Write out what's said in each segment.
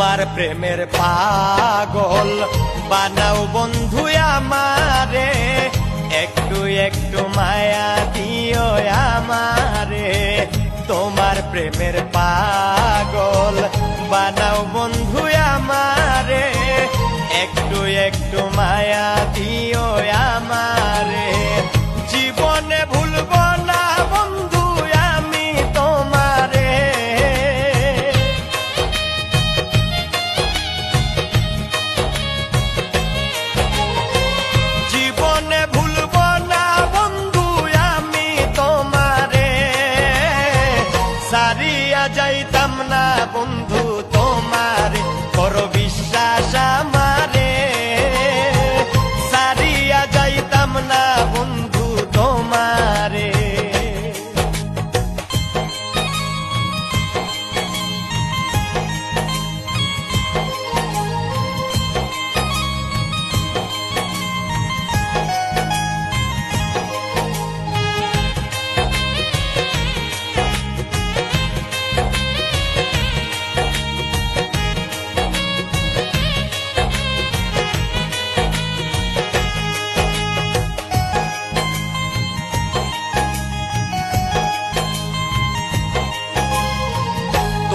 প্রেমের পাগল। বানাও বন্ধু আমারে একটু একটু মায়া দিও আমারে। তোমার প্রেমের পাগল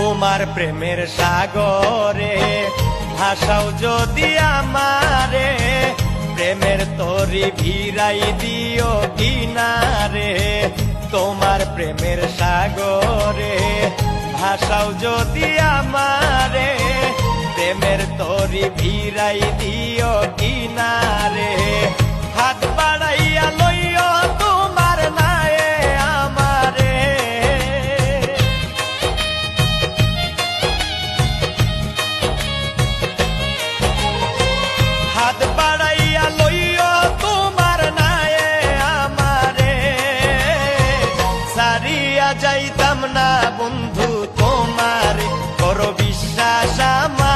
তোমার প্রেমের সাগরে ভাষাও যদি আমারে, প্রেমের তরি ভিড়াই দিও কিনারে। তোমার প্রেমের সাগরে ভাষাও যদি আমারে, প্রেমের তরি ভিড়াই দিও কিনারে। যাইতাম না বন্ধু তোমার করো বিশ্বাস আমারে।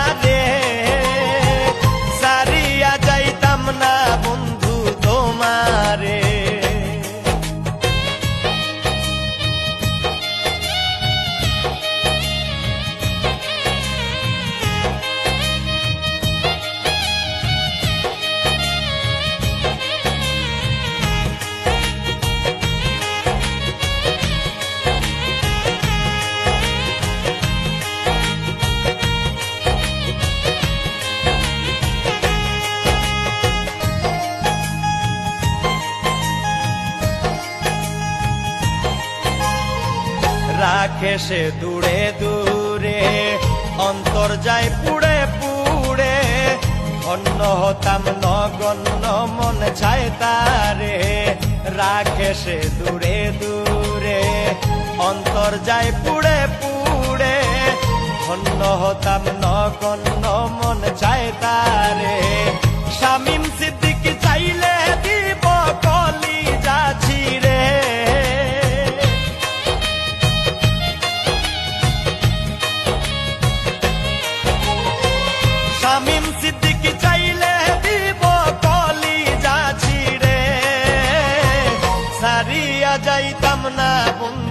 রাখে সে দূরে দূরে, অন্তর যায় পুড়ে পুড়ে। অন্য হতাম নগণ্য, মন চায় তারে। রাখে সে দূরে দূরে, অন্তর যায় পুড়ে পুড়ে। অন্য হতাম নগণ্য, মন চায় তারে। সারিয়া যাইতাম না বন্ধু।